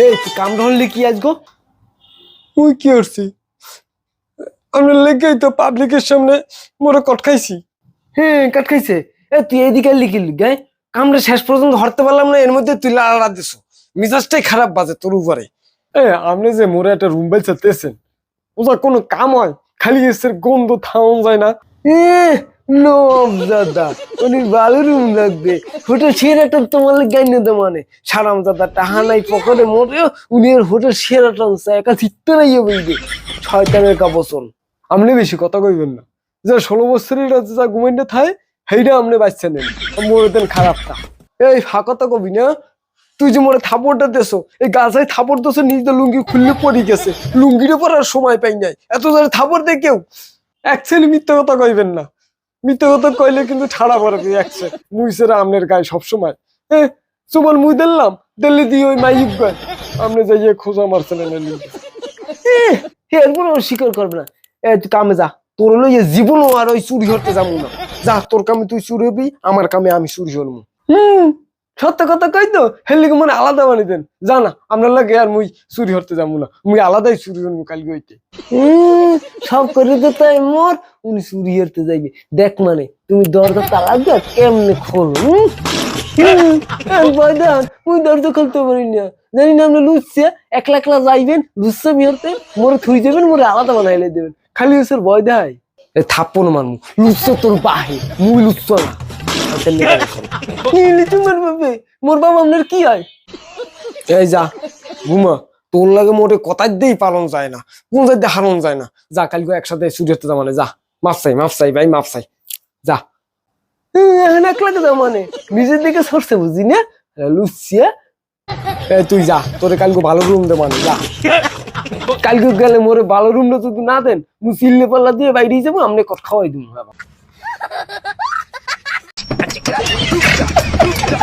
এই তুই কাম ধরলি কি আজগো মুই কি করছি? আমরা লেগেই তো পাবলিকের সামনে মোরে কট খাইছি। হ্যাঁ কাট খাইছে। এ তুই এইদিকে কামড়ে শেষ পর্যন্ত হরতে পারলাম না এর মধ্যে তুই লাড়া দিছো মিজাজটাই খারাপ বাজে তোর উপরে। এ আপনি যে মোরে একটা রুম ওটা কোনো কাম হয়? খালি এসের গন্ধ থাউন যায় না। এ নো দাদা উনি ভালো লাগবে। হোটেল তোমার তো মানে। উনি হোটেল একা আপনি বেশি কথা কইবেন না। যে ষোলো বছরের যা ঘুমাইতে থায় সেইটা আপনি বাচ্চা নেন। মোরে দেন খারাপটা। এই ফাঁকতা কবি না। তুই যে মোরে থাপড়টা দেছো এই গাছায় থাপড় দেছো নিজে লুঙ্গি খুললে পড়ে গেছে। লুঙ্গিটা পরার সময় পাই নাই। এত জোরে থাপড় দে কেউ? অ্যাকচুয়ালি মিথ্যা কথা কইবেন না। মিথ্যা কথা কইলে কিন্তু ছাড়া মুইসের আমনের গায়ে সবসময়। হ্যাঁ সুমন মুই দিলাম দিল্লি দিয়ে ওই মাই গায়। আপনি যাইয়ে খোঁজা মারছেন এরপরে ও স্বীকার করবে না। এ তুই কামে যা। তোর হলো যে জীবন আর ওই চুরি করতে যাব না। যা তোর কামে তুই চুরি হবি আমার কামে আমি চুরি হব। হুম। সত্য কথা কই তো? হেলিকে মনে আলাদা বানিয়ে দেন। জানা আপনার লাগে আর মুই চুরি হতে যাব না। মুই আলাদাই চুরি হব কালকে হইতে। সব করে তো তাই মোর উনি চুরি করতে যাইবে। দেখ মানে তুমি দরজা তালা দিয়ে কেমনে খোলো হুম? হুম, এই ভয় দেন মুই দরজা খুলতে পারি না। জানি না আপনি লুচছে একলা একলা যাইবেন লুচছে বিহরতে মোরে থুই দেবেন মোরে আলাদা বানাইলে দেবেন। খালি ওসের ভয় দেয় থাপ্পন মারমু লুচ্ছ তোর বাহে মুই লুচ্ছ না। নিলি তোমার বাপে মোর বাবা আপনার কি হয়? এই যা ঘুমা। তোর লাগে মোটে কথার দিয়েই পালন যায় না কোন যাইতে হারন যায় না। যা কালকে একসাথে মানে যা। মাফ চাই মাফ চাই ভাই মাফ চাই। যা। এখন একলা কথা মানে? নিজের দিকে সরছে বুঝি না? লুচিয়া তুই যা তোরে কালকে ভালো রুম দে মানে যা। কালকে গেলে মোরে ভালো রুমটা যদি না দেন মু সিল্লে পাল্লা দিয়ে বাইরে যাব আপনি কথা খাওয়াই দিব বাবা। Yeah, good.